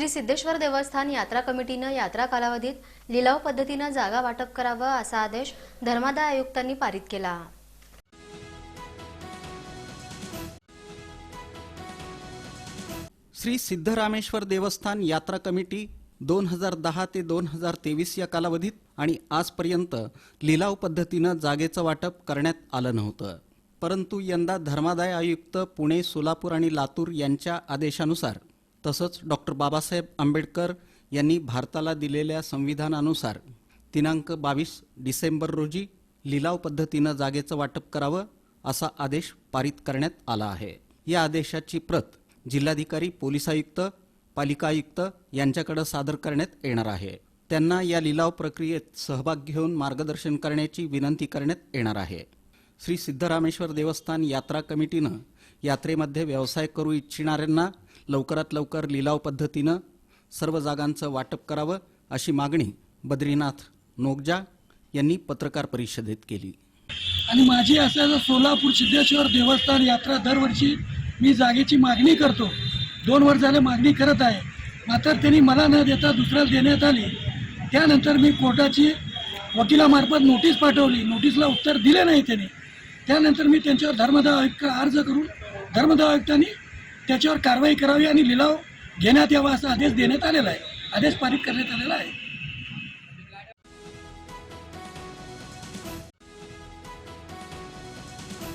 श्री सिद्धेश्वर देवस्थान यात्रा कमिटीनं यात्रा कालावधीत लिलाव पद्धतीनं जागा वाटप करावं असा आदेश धर्मादाय आयुक्तांनी पारित केला. श्री सिद्धरामेश्वर देवस्थान यात्रा कमिटी दोन हजार दहा ते दोन हजार तेवीस या कालावधीत आणि आजपर्यंत लिलाव पद्धतीनं जागेचं वाटप करण्यात आलं नव्हतं. परंतु यंदा धर्मादाय आयुक्त पुणे सोलापूर आणि लातूर यांच्या आदेशानुसार तसंच डॉक्टर बाबासाहेब आंबेडकर यांनी भारताला दिलेल्या संविधानानुसार दिनांक बावीस डिसेंबर रोजी लिलाव पद्धतीनं जागेचं वाटप करावं असा आदेश पारित करण्यात आला आहे. या आदेशाची प्रत जिल्हाधिकारी पोलीस आयुक्त पालिका आयुक्त यांच्याकडे सादर करण्यात येणार आहे. त्यांना या लिलाव प्रक्रियेत सहभाग घेऊन मार्गदर्शन करण्याची विनंती करण्यात येणार आहे. श्री सिद्धरामेश्वर देवस्थान यात्रा कमिटीनं यात्रेमध्ये व्यवसाय करू इच्छिणाऱ्यांना लवकरात लवकर लिलाव पद्धतीनं सर्व जागांचं वाटप करावं अशी मागणी बद्रीनाथ नोगजा यांनी पत्रकार परिषदेत केली. आणि माझी असल्याचं सोलापूर सिद्धेश्वर देवस्थान यात्रा दरवर्षी मी जागेची मागणी करतो. दोन वर्ष झाले मागणी करत आहे. मात्र त्यांनी मला न देता दुसऱ्याला देण्यात आली. त्यानंतर मी कोर्टाची वकिलामार्फत नोटीस पाठवली. नोटीसला उत्तर दिले नाही त्यांनी. त्यानंतर मी त्यांच्यावर धर्मदाय आयुक्त अर्ज करून धर्मदाय आयुक्तांनी त्याच्यावर कारवाई करावी आणि लिलाव घेण्यात यावा असा आदेश देण्यात आलेला आहे. आदेश पारित करण्यात आलेला आहे.